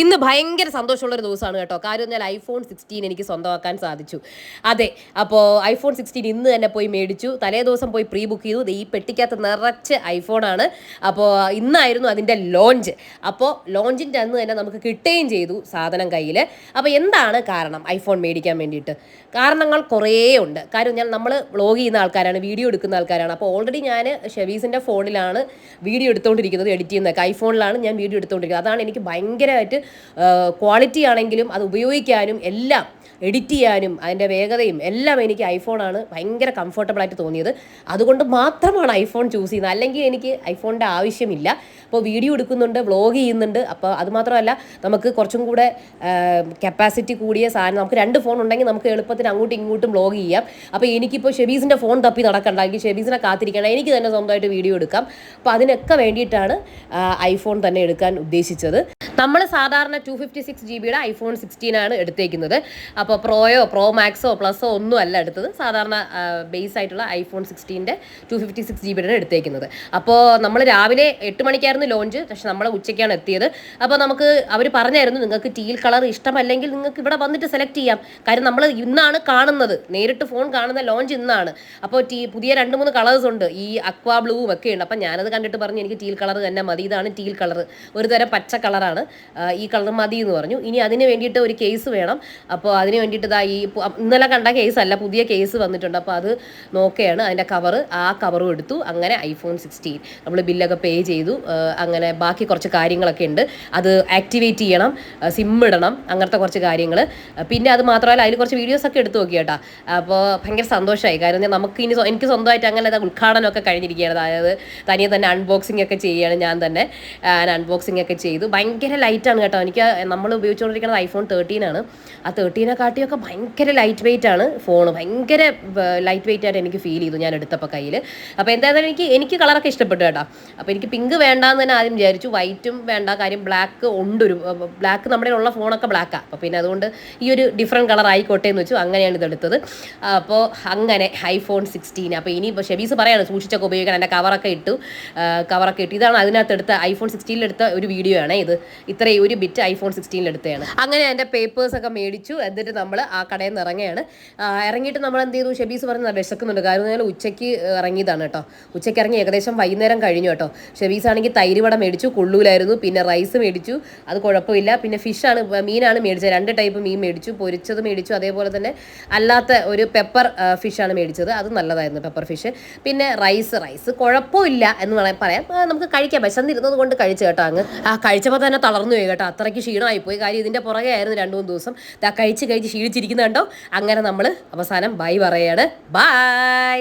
ഇന്ന് ഭയങ്കര സന്തോഷമുള്ള ഒരു ദിവസമാണ് കേട്ടോ. കാര്യം എന്നാൽ ഐഫോൺ സിക്സ്റ്റീൻ എനിക്ക് സ്വന്തമാക്കാൻ സാധിച്ചു. അതെ അപ്പോൾ ഐഫോൺ സിക്സ്റ്റീൻ ഇന്ന് തന്നെ പോയി മേടിച്ചു. തലേ ദിവസം പോയി പ്രീ ബുക്ക് ചെയ്തു ഈ പെട്ടിക്കകത്ത് നിറച്ച് ഐഫോണാണ് അപ്പോൾ ഇന്നായിരുന്നു അതിന്റെ ലോഞ്ച് അപ്പോൾ ലോഞ്ചിന്റെ അന്ന് തന്നെ നമുക്ക് കിട്ടുകയും ചെയ്തു സാധനം കയ്യിൽ അപ്പോൾ എന്താണ് കാരണം ഐഫോൺ മേടിക്കാൻ വേണ്ടിയിട്ട്? കാരണങ്ങൾ കുറേ ഉണ്ട്. കാര്യം ഞാൻ നമ്മൾ വ്ളോഗ് ചെയ്യുന്ന ആൾക്കാരാണ് വീഡിയോ എടുക്കുന്ന ആൾക്കാരാണ്. അപ്പോൾ ഓൾറെഡി ഞാൻ ഷെവീസിന്റെ ഫോണിലാണ് വീഡിയോ എടുത്തുകൊണ്ടിരിക്കുന്നത് എഡിറ്റ് ചെയ്യുന്നതൊക്കെ. ഐഫോണിലാണ് ഞാൻ വീഡിയോ എടുത്തുകൊണ്ടിരിക്കുന്നത് അതാണ് എനിക്ക് ഭയങ്കരമായിട്ട് ക്വാളിറ്റി ആണെങ്കിലും അത് ഉപയോഗിക്കാനും എല്ലാം എഡിറ്റ് ചെയ്യാനും അതിന്റെ വേഗതയും എല്ലാം എനിക്ക് ഐഫോണാണ് ഭയങ്കര കംഫർട്ടബിളായിട്ട് തോന്നിയത്. അതുകൊണ്ട് മാത്രമാണ് ഐഫോൺ ചൂസ് ചെയ്യുന്നത്. അല്ലെങ്കിൽ എനിക്ക് ഐഫോണിന്റെ ആവശ്യമില്ല. അപ്പോൾ വീഡിയോ എടുക്കുന്നുണ്ട് വ്ളോഗ് ചെയ്യുന്നുണ്ട്. അപ്പോൾ അതുമാത്രമല്ല നമുക്ക് കുറച്ചും കൂടെ കപ്പാസിറ്റി കൂടിയ സാധനം നമുക്ക് രണ്ട് ഫോൺ ഉണ്ടെങ്കിൽ നമുക്ക് എളുപ്പത്തിന് അങ്ങോട്ടും ഇങ്ങോട്ടും വ്ളോഗ് ചെയ്യാം. അപ്പോൾ എനിക്കിപ്പോൾ ഷെബീസിന്റെ ഫോൺ തപ്പി നടക്കണ്ട. എനിക്ക് ഷെബീസിനെ കാത്തിരിക്കണം എനിക്ക് തന്നെ സ്വന്തമായിട്ട് വീഡിയോ എടുക്കാം. അപ്പോൾ അതിനൊക്കെ വേണ്ടിയിട്ടാണ് ഐഫോൺ തന്നെ എടുക്കാൻ ഉദ്ദേശിച്ചത്. നമ്മൾ സാധാരണ ടു ഫിഫ്റ്റി സിക്സ് ജി ബിയുടെ ഐഫോൺ സിക്സ്റ്റീൻ ആണ് എടുത്തേക്കുന്നത്. അപ്പോൾ പ്രോയോ പ്രോ മാക്സോ പ്ലസോ ഒന്നും അല്ല എടുത്തത്. സാധാരണ ബേസ് ആയിട്ടുള്ള ഐഫോൺ സിക്സ്റ്റീന്റെ ടു ഫിഫ്റ്റി സിക്സ് ജി ബിയുടെ എടുത്തേക്കുന്നത്. അപ്പോൾ നമ്മൾ രാവിലെ എട്ട് മണിക്കായിരുന്നു ലോഞ്ച് പക്ഷെ നമ്മൾ ഉച്ചയ്ക്കാണ് എത്തിയത്. അപ്പോൾ നമുക്ക് അവർ പറഞ്ഞായിരുന്നു നിങ്ങൾക്ക് ടീൽ കളർ ഇഷ്ടമല്ലെങ്കിൽ നിങ്ങൾക്ക് ഇവിടെ വന്നിട്ട് സെലക്ട് ചെയ്യാം. കാര്യം നമ്മൾ ഇന്നാണ് കാണുന്നത്. നേരിട്ട് ഫോൺ കാണുന്ന ലോഞ്ച് ഇന്നാണ്. അപ്പോൾ ടീ പുതിയ രണ്ട് മൂന്ന് കളേഴ്സ് ഉണ്ട്. ഈ അക്വാ ബ്ലൂവും ഒക്കെ ഉണ്ട്. അപ്പോൾ ഞാനത് കണ്ടിട്ട് പറഞ്ഞു എനിക്ക് ടീൽ കളർ തന്നെ മതി. ഇതാണ് ടീൽ കളർ ഒരു തരം പച്ച കളറാണ് ഈ കളർ മതി എന്ന് പറഞ്ഞു. ഇനി അതിന് വേണ്ടിയിട്ട് ഒരു കേസ് വേണം. അപ്പോൾ അതിന് വേണ്ടിയിട്ട് ഇതാ ഈ ഇന്നലെ കണ്ട കേസ് അല്ല പുതിയ കേസ് വന്നിട്ടുണ്ട്. അപ്പോൾ അത് നോക്കുകയാണ് അതിന്റെ കവർ ആ കവറും എടുത്തു. അങ്ങനെ ഐഫോൺ സിക്സ്റ്റീൻ നമ്മൾ ബില്ലൊക്കെ പേ ചെയ്തു. അങ്ങനെ ബാക്കി കുറച്ച് കാര്യങ്ങളൊക്കെ ഉണ്ട്. അത് ആക്ടിവേറ്റ് ചെയ്യണം സിം ഇടണം അങ്ങനത്തെ കുറച്ച് കാര്യങ്ങൾ. പിന്നെ അത് മാത്രമല്ല അതിൽ കുറച്ച് വീഡിയോസ് ഒക്കെ എടുത്തു നോക്കി കേട്ടോ. അപ്പോൾ ഭയങ്കര സന്തോഷമായി. കാരണം നമുക്ക് ഇനി എനിക്ക് സ്വന്തമായിട്ട് അങ്ങനെ ഉദ്ഘാടനമൊക്കെ കഴിഞ്ഞിരിക്കുകയാണ്. അതായത് തനിയെ തന്നെ അൺബോക്സിംഗ് ഒക്കെ ചെയ്യുകയാണ് ഞാൻ തന്നെ. അൺബോക്സിംഗ് ഒക്കെ ചെയ്തു. ഭയങ്കര ലൈറ്റാണ് കേട്ടോ. എനിക്ക് നമ്മൾ ഉപയോഗിച്ചുകൊണ്ടിരിക്കുന്നത് ഐഫോൺ തേർട്ടീൻ ആണ്. ആ തേർട്ടീനെ കാട്ടിയൊക്കെ ഭയങ്കര ലൈറ്റ് വെയിറ്റ് ആണ് ഫോൺ ഭയങ്കര ലൈറ്റ് വെയിറ്റ് ആയിട്ട് എനിക്ക് ഫീൽ ചെയ്തു ഞാൻ എടുത്തപ്പോൾ കയ്യിൽ അപ്പോൾ എന്തായാലും എനിക്ക് എനിക്ക് കളറൊക്കെ ഇഷ്ടപ്പെട്ടു കേട്ടോ. അപ്പോൾ എനിക്ക് പിങ്ക് വേണ്ടാന്ന് തന്നെ ആദ്യം വിചാരിച്ചു. വൈറ്റും വേണ്ട. കാര്യം ബ്ലാക്ക് ഉണ്ട് ബ്ലാക്ക് നമ്മുടെ ഉള്ള ഫോണൊക്കെ ബ്ലാക്കാണ് അപ്പോൾ പിന്നെ അതുകൊണ്ട് ഈ ഒരു ഡിഫറെന്റ് കളർ ആയിക്കോട്ടെ എന്ന് വെച്ചു. അങ്ങനെയാണ് ഇതെടുത്തത് അപ്പോൾ അങ്ങനെ ഐഫോൺ സിക്സ്റ്റീൻ അപ്പോൾ ഇനി ഇപ്പോൾ ഷെബീസ് പറയാണ് സൂക്ഷിച്ചൊക്കെ ഉപയോഗിക്കണം. എന്റെ കവറൊക്കെ ഇട്ടു. കവറൊക്കെ ഇട്ടു. ഇതാണ് അതിനകത്ത് എടുത്ത ഐഫോൺ സിക്സ്റ്റീനിലെടുത്ത ഒരു വീഡിയോ ആണ് ഇത്. ഇത്രയും ഒരു ബിറ്റ് ഐഫോൺ സിക്സ്റ്റീനിൽ എടുത്തതാണ് അങ്ങനെ എന്റെ പേപ്പേഴ്സ് ഒക്കെ മേടിച്ചു. എന്നിട്ട് നമ്മൾ ആ കടയിൽ നിന്ന് ഇറങ്ങുകയാണ്. ഇറങ്ങിയിട്ട് നമ്മൾ എന്ത് ചെയ്തു? ഷബീസ് പറഞ്ഞ് വിശക്കുന്നുണ്ട്. കാരണം ഞങ്ങൾ ഉച്ചയ്ക്ക് ഇറങ്ങിയതാണ് കേട്ടോ. ഉച്ചയ്ക്ക് ഇറങ്ങി ഏകദേശം വൈകുന്നേരം കഴിഞ്ഞു കേട്ടോ. ഷബീസ് ആണെങ്കിൽ തൈര് വട മേടിച്ചു കൊള്ളൂലായിരുന്നു. പിന്നെ റൈസ് മേടിച്ചു. അത് കുഴപ്പമില്ല. പിന്നെ ഫിഷാണ് മീനാണ് മേടിച്ചത്. രണ്ട് ടൈപ്പ് മീൻ മേടിച്ചു. പൊരിച്ചത് മേടിച്ചു. അതേപോലെ തന്നെ അല്ലാത്ത ഒരു പെപ്പർ ഫിഷാണ് മേടിച്ചത്. അത് നല്ലതായിരുന്നു പെപ്പർ ഫിഷ് പിന്നെ റൈസ് റൈസ് കുഴപ്പമില്ല എന്ന് പറയാം. നമുക്ക് കഴിക്കാം. വിശന്നിരുന്നത് കൊണ്ട് കഴിച്ചു കേട്ടോ അങ്ങ്. ആ കഴിച്ചപ്പോൾ തന്നെ തളർന്നു പോയി കേട്ടോ. അത്രയ്ക്ക് ക്ഷീണമായി പോയി. കാര്യം ഇതിന്റെ പുറകെ ആയിരുന്നു രണ്ട് മൂന്ന് ദിവസം. ഇതാ കഴിച്ച് കഴിച്ച് ക്ഷീണിച്ചിരിക്കുന്നുണ്ടോ അങ്ങനെ നമ്മൾ അവസാനം ബൈ പറയാണ്. ബൈ